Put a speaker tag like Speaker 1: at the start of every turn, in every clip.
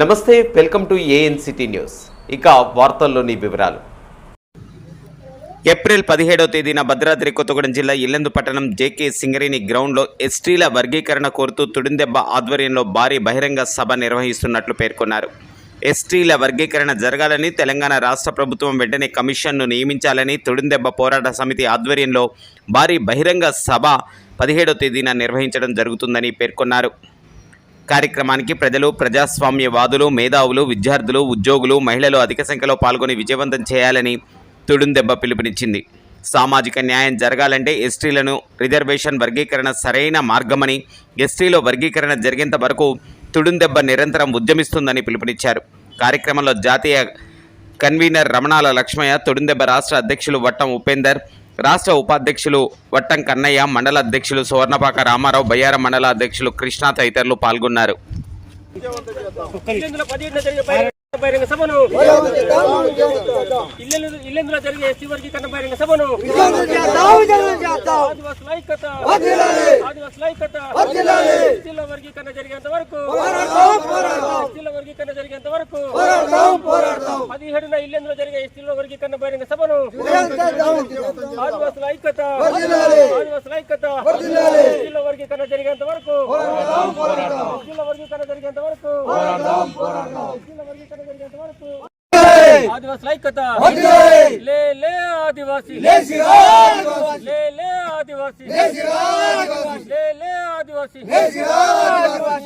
Speaker 1: నమస్తే welcome to ANCT news. ఇక వార్తల్లోని వివరాలు. ఏప్రిల్ పదిహేడవ తేదీన భద్రాద్రి కొత్తగూడెం జిల్లా ఇల్లందు పట్టణం జేకే సింగరేణి గ్రౌండ్లో ఎస్టీల వర్గీకరణ కోరుతూ తుడిందెబ్బ ఆధ్వర్యంలో భారీ బహిరంగ సభ నిర్వహిస్తున్నట్లు పేర్కొన్నారు. ఎస్టీల వర్గీకరణ జరగాలని తెలంగాణ రాష్ట్ర ప్రభుత్వం వెంటనే కమిషన్ను నియమించాలని తుడిందెబ్బ పోరాట సమితి ఆధ్వర్యంలో భారీ బహిరంగ సభ పదిహేడో తేదీన నిర్వహించడం జరుగుతుందని పేర్కొన్నారు. కార్యక్రమానికి ప్రజలు ప్రజాస్వామ్యవాదులు మేధావులు విద్యార్థులు ఉద్యోగులు మహిళలు అధిక సంఖ్యలో పాల్గొని విజయవంతం చేయాలని తుడుందెబ్బ పిలుపునిచ్చింది. సామాజిక న్యాయం జరగాలంటే ఎస్టీలను రిజర్వేషన్ వర్గీకరణ సరైన మార్గమని ఎస్టీలో వర్గీకరణ జరిగేంత వరకు తుడుందెబ్బ నిరంతరం ఉద్యమిస్తుందని పిలుపునిచ్చారు. కార్యక్రమంలో జాతీయ కన్వీనర్ రమణాల లక్ష్మయ్య తొడిందెబ్బ రాష్ట్ర అధ్యక్షులు వట్టం ఉపేందర్ రాష్ట్ర ఉపాధ్యక్షులు వట్టం కన్నయ్య మండల అధ్యక్షులు సువర్ణపాక రామారావు బయ్యారం మండల అధ్యక్షులు కృష్ణ తదితరులు పాల్గొన్నారు.
Speaker 2: బహిరంగ సభను ఇల్లెందులో జరిగే ఎస్టీ వర్గీకరణ బహిరంగ సభను ఆదివాసుల ఐక్యత ఆదివాసుల ఐక్యత ఎస్టీల వర్గీకరణ జరిగేంత వరకు. ఎస్టీల వర్గీకరణ జరిగేంత వరకు. పదిహేడున ఇల్లెందులో జరిగే ఎస్టీల వర్గీకరణ బహిరంగ సభను ఆదివాసుల ఐక్యత ఆదివాసుల ఐక్యత ఎస్టీల వర్గీకరణ జరిగేంత వరకు. ఎస్టీల వర్గీకరణ జరిగేంత వరకు ఎస్టీల వర్గీకరణ జరిగేంత వరకు ఆదివాసుల ఐక్యత. లే లే ఆదివాసి. లే లే ఆదివాసి. లే లే ఆదివాసి.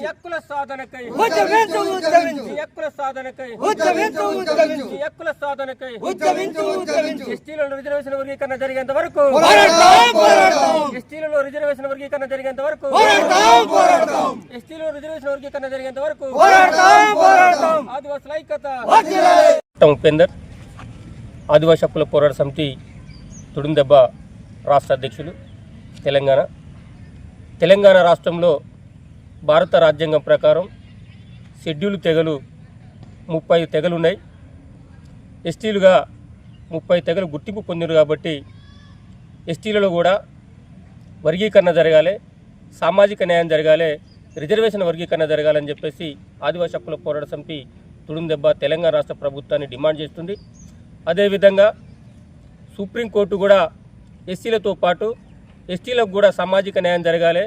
Speaker 2: హక్కుల సాధనకై. హక్కుల సాధనకై. హక్కుల సాధనకై. ఎస్టీలలో రిజర్వేషన్ వర్గీకరణ జరిగేంత వరకు. ఎస్టీలలో రిజర్వేషన్ వర్గీకరణ జరిగేంత వరకు. ఎస్టీలో రిజర్వేషన్ వర్గీకరణ జరిగేంత వరకు. ఆదివాసుల ఐక్యత. ఉపేందర్ ఆదివాసీ హక్కుల పోరాట సమితి తుడుందెబ్బ రాష్ట్ర అధ్యక్షులు తెలంగాణ. తెలంగాణ రాష్ట్రంలో భారత రాజ్యాంగం ప్రకారం షెడ్యూల్ తెగలు ముప్పై తెగలు ఉన్నాయి. ఎస్టీలుగా ముప్పై తెగలు గుర్తింపు పొందిరు కాబట్టి ఎస్టీలలో కూడా వర్గీకరణ జరగాలి సామాజిక న్యాయం జరగాలి రిజర్వేషన్ వర్గీకరణ జరగాలని చెప్పేసి ఆదివాసీ హక్కుల పోరాట సమితి తుడుందెబ్బ తెలంగాణ రాష్ట్ర ప్రభుత్వాన్ని డిమాండ్ చేస్తుంది. అదేవిధంగా సుప్రీంకోర్టు కూడా ఎస్సీలతో పాటు ఎస్టీలకు కూడా సామాజిక న్యాయం జరగాలి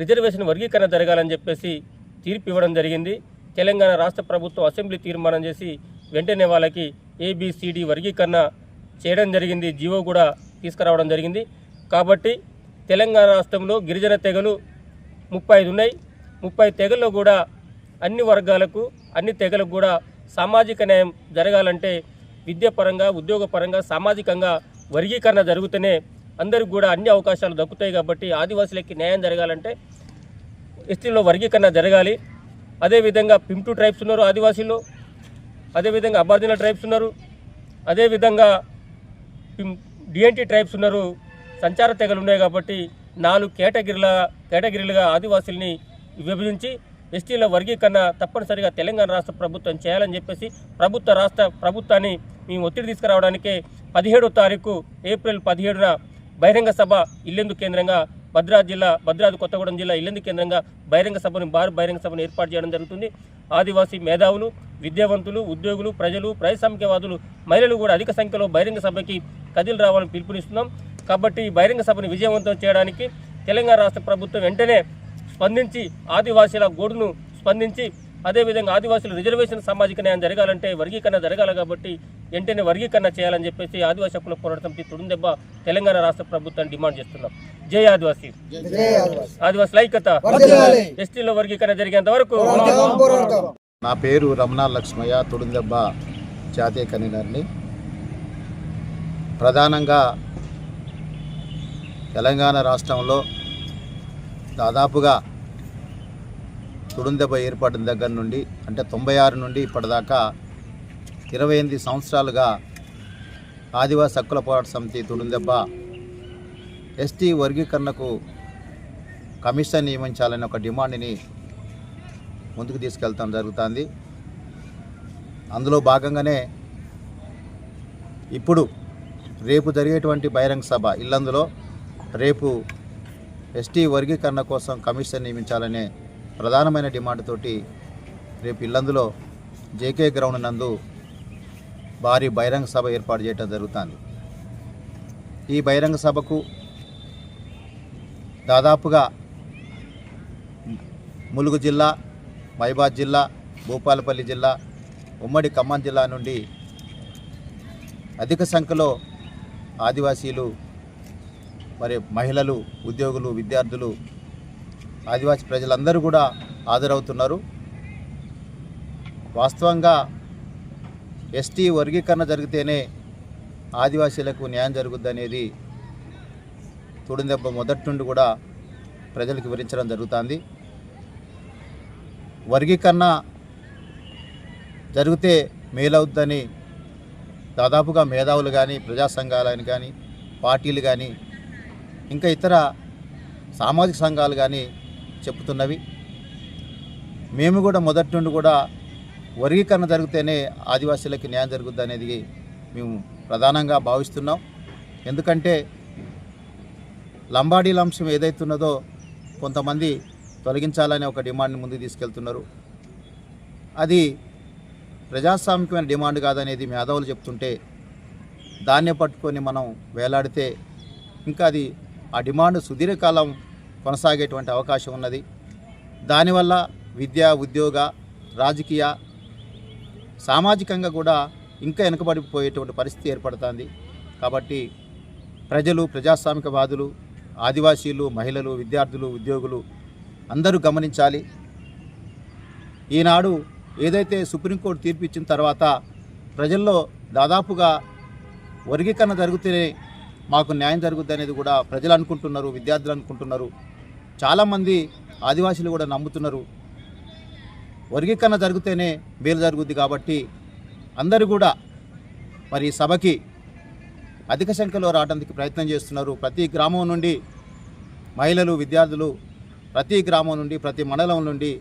Speaker 2: రిజర్వేషన్ వర్గీకరణ జరగాలని చెప్పేసి తీర్పు ఇవ్వడం జరిగింది. తెలంగాణ రాష్ట్ర ప్రభుత్వం అసెంబ్లీ తీర్మానం చేసి వెంటనే వాళ్ళకి ఏబిసిడి వర్గీకరణ చేయడం జరిగింది. జీవో కూడా తీసుకురావడం జరిగింది. కాబట్టి తెలంగాణ రాష్ట్రంలో గిరిజన తెగలు ముప్పై ఐదు ఉన్నాయి. ముప్పై తెగల్లో కూడా అన్ని వర్గాలకు అన్ని తెగలకు కూడా సామాజిక న్యాయం జరగాలంటే విద్యాపరంగా ఉద్యోగపరంగా సామాజికంగా వర్గీకరణ జరుగుతూనే అందరికి కూడా అన్ని అవకాశాలు దక్కుతాయి కాబట్టి ఆదివాసులకి న్యాయం జరగాలంటే ఎస్టీలో వర్గీకరణ జరగాలి. అదేవిధంగా పింటూ ట్రైబ్స్ ఉన్నారు ఆదివాసీలు. అదేవిధంగా అబార్జినల్ ట్రైబ్స్ ఉన్నారు. అదేవిధంగా డిఎన్టీ ట్రైబ్స్ ఉన్నారు. సంచార తెగలు ఉన్నాయి కాబట్టి నాలుగు కేటగిరీల కేటగిరీలుగా ఆదివాసుల్ని విభజించి ఎస్టీల వర్గీకరణ తప్పనిసరిగా తెలంగాణ రాష్ట్ర ప్రభుత్వం చేయాలని చెప్పేసి ప్రభుత్వ రాష్ట్ర ప్రభుత్వాన్ని మేము ఒత్తిడి తీసుకురావడానికే పదిహేడో తారీఖు ఏప్రిల్ పదిహేడున బహిరంగ సభ ఇల్లెందు కేంద్రంగా భద్రాద్రి జిల్లా భద్రాద్రి కొత్తగూడెం జిల్లా ఇల్లెందు కేంద్రంగా బహిరంగ సభను భారీ బహిరంగ సభను ఏర్పాటు చేయడం జరుగుతుంది. ఆదివాసీ మేధావులు విద్యావంతులు ఉద్యోగులు ప్రజలు పారిశ్రామికవాదులు మహిళలు కూడా అధిక సంఖ్యలో బహిరంగ సభకి కదిలి రావాలని పిలుపునిస్తున్నాం. కాబట్టి ఈ బహిరంగ సభను విజయవంతం చేయడానికి తెలంగాణ రాష్ట్ర ప్రభుత్వం వెంటనే స్పందించి ఆదివాసీల గోడును స్పందించి అదేవిధంగా ఆదివాసీల రిజర్వేషన్ సామాజిక న్యాయం జరగాలంటే వర్గీకరణ జరగాలి కాబట్టి వెంటనే వర్గీకరణ చేయాలని చెప్పేసి ఆదివాసీ హక్కుల పోరాట సమితి తుడుందెబ్బ తెలంగాణ రాష్ట్ర ప్రభుత్వాన్ని డిమాండ్ చేస్తున్నాం. జై ఆదివాసీ. ఆదివాసీల ఐక్యత. ఎస్టీలో వర్గీకరణ జరిగేంత వరకు
Speaker 3: నా పేరు రమణ లక్ష్మయ్య తుడుందెబ్బ జాతీయ కన్వీనర్ని. ప్రధానంగా తెలంగాణ రాష్ట్రంలో దాదాపుగా తుడుందెబ్బ ఏర్పడిన దగ్గర నుండి అంటే తొంభై ఆరు నుండి ఇప్పటిదాకా ఇరవై ఎనిమిది సంవత్సరాలుగా ఆదివాసి హక్కుల పోరాట సమితి తుడుందెబ్బ ఎస్టీ వర్గీకరణకు కమిషన్ నియమించాలనే ఒక డిమాండ్ని ముందుకు తీసుకెళ్తాం జరుగుతుంది. అందులో భాగంగానే ఇప్పుడు రేపు జరిగేటువంటి బహిరంగ సభ ఇల్లందులో రేపు ఎస్టీ వర్గీకరణ కోసం కమిషన్ నియమించాలనే ప్రధానమైన డిమాండ్ తోటి రేపు ఇల్లందులో జేకే గ్రౌండ్ నందు భారీ బహిరంగ సభ ఏర్పాటు చేయడం జరుగుతుంది. ఈ బహిరంగ సభకు దాదాపుగా ములుగు జిల్లా మైబాద్ జిల్లా భూపాలపల్లి జిల్లా ఉమ్మడి ఖమ్మం జిల్లా నుండి అధిక సంఖ్యలో ఆదివాసీలు మరి మహిళలు ఉద్యోగులు విద్యార్థులు ఆదివాసీ ప్రజలందరూ కూడా హాజరవుతున్నారు. వాస్తవంగా ఎస్టీ వర్గీకరణ జరిగితేనే ఆదివాసీలకు న్యాయం జరుగుద్దనేది తుడిదెబ్బ మొదటి నుండి కూడా ప్రజలకు వివరించడం జరుగుతుంది. వర్గీకరణ జరిగితే మేలవుద్దని దాదాపుగా మేధావులు కానీ ప్రజా సంఘాలని కానీ పార్టీలు కానీ ఇంకా ఇతర సామాజిక సంఘాలు కానీ చెప్తున్నవి మేము కూడా మొదటి నుండి కూడా వర్గీకరణ జరిగితేనే ఆదివాసీలకి న్యాయం జరుగుద్ది అనేది మేము ప్రధానంగా భావిస్తున్నాం. ఎందుకంటే లంబాడీల అంశం ఏదైతున్నదో కొంతమంది తొలగించాలనే ఒక డిమాండ్ని ముందుకు తీసుకెళ్తున్నారు. అది ప్రజాస్వామికమైన డిమాండ్ కాదనేది మేధావులు చెప్తుంటే దాన్నే పట్టుకొని మనం వేలాడితే ఇంకా అది ఆ డిమాండ్ సుదీర్ఘకాలం కొనసాగేటువంటి అవకాశం ఉన్నది. దానివల్ల విద్య ఉద్యోగ రాజకీయ సామాజికంగా కూడా ఇంకా వెనుకబడిపోయేటువంటి పరిస్థితి ఏర్పడుతుంది. కాబట్టి ప్రజలు ప్రజాస్వామికవాదులు ఆదివాసీలు మహిళలు విద్యార్థులు ఉద్యోగులు అందరూ గమనించాలి. ఈనాడు ఏదైతే సుప్రీంకోర్టు తీర్పు ఇచ్చిన తర్వాత ప్రజల్లో దాదాపుగా వర్గీకరణ జరిగితేనే మాకు న్యాయం జరుగుద్ది అనేది కూడా ప్రజలు అనుకుంటున్నారు విద్యార్థులు అనుకుంటున్నారు. చాలామంది ఆదివాసీలు కూడా నమ్ముతున్నారు. వర్గీకరణ జరిగితేనే మేలు జరుగుద్ది కాబట్టి అందరూ కూడా మరి సభకి అధిక సంఖ్యలో రావడానికి ప్రయత్నం చేస్తున్నారు. ప్రతి గ్రామం నుండి మహిళలు విద్యార్థులు ప్రతి గ్రామం నుండి ప్రతి మండలం నుండి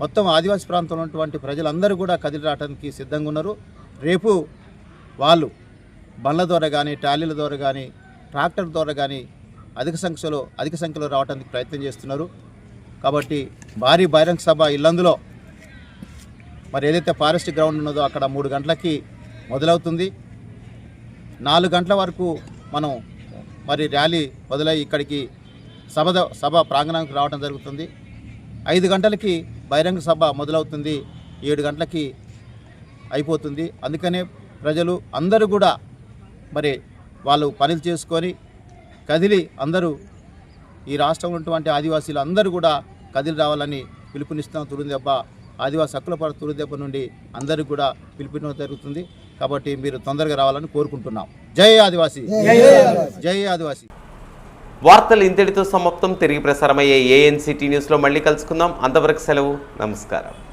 Speaker 3: మొత్తం ఆదివాసీ ప్రాంతంలో ఉన్నటువంటి ప్రజలందరూ కూడా కదిలి రావడానికి సిద్ధంగా ఉన్నారు. రేపు వాళ్ళు బండ్ల ద్వారా కానీ ట్రాలీల ద్వారా కానీ ట్రాక్టర్ ద్వారా కానీ అధిక సంఖ్యలో అధిక సంఖ్యలో రావడానికి ప్రయత్నం చేస్తున్నారు. కాబట్టి భారీ బహిరంగ సభ ఇల్లందులో మరి ఏదైతే ఫారెస్ట్ గ్రౌండ్ ఉన్నదో అక్కడ మూడు గంటలకి మొదలవుతుంది. నాలుగు గంటల వరకు మనం మరి ర్యాలీ మొదలై ఇక్కడికి సభ సభ ప్రాంగణానికి రావడం జరుగుతుంది. ఐదు గంటలకి బహిరంగ సభ మొదలవుతుంది. ఏడు గంటలకి అయిపోతుంది. అందుకనే ప్రజలు అందరూ కూడా మరి వాళ్ళు పనులు చేసుకొని కదిలి అందరూ ఈ రాష్ట్రంలో ఉన్నటువంటి ఆదివాసీలు అందరూ కూడా కదిలి రావాలని పిలుపునిస్తాం తురుదెబ్బ ఆదివాసీ హక్కుల పడ తురుదెబ్బ నుండి అందరికీ కూడా పిలుపునివ్వడం జరుగుతుంది. కాబట్టి మీరు తొందరగా రావాలని కోరుకుంటున్నాం. జై ఆదివాసీ. జై ఆదివాసీ.
Speaker 1: వార్తలు ఇంతటితో సమాప్తం. తిరిగి ప్రసారమయ్యే ఏఎన్సిటీ న్యూస్లో మళ్ళీ కలుసుకుందాం. అంతవరకు సెలవు. నమస్కారం.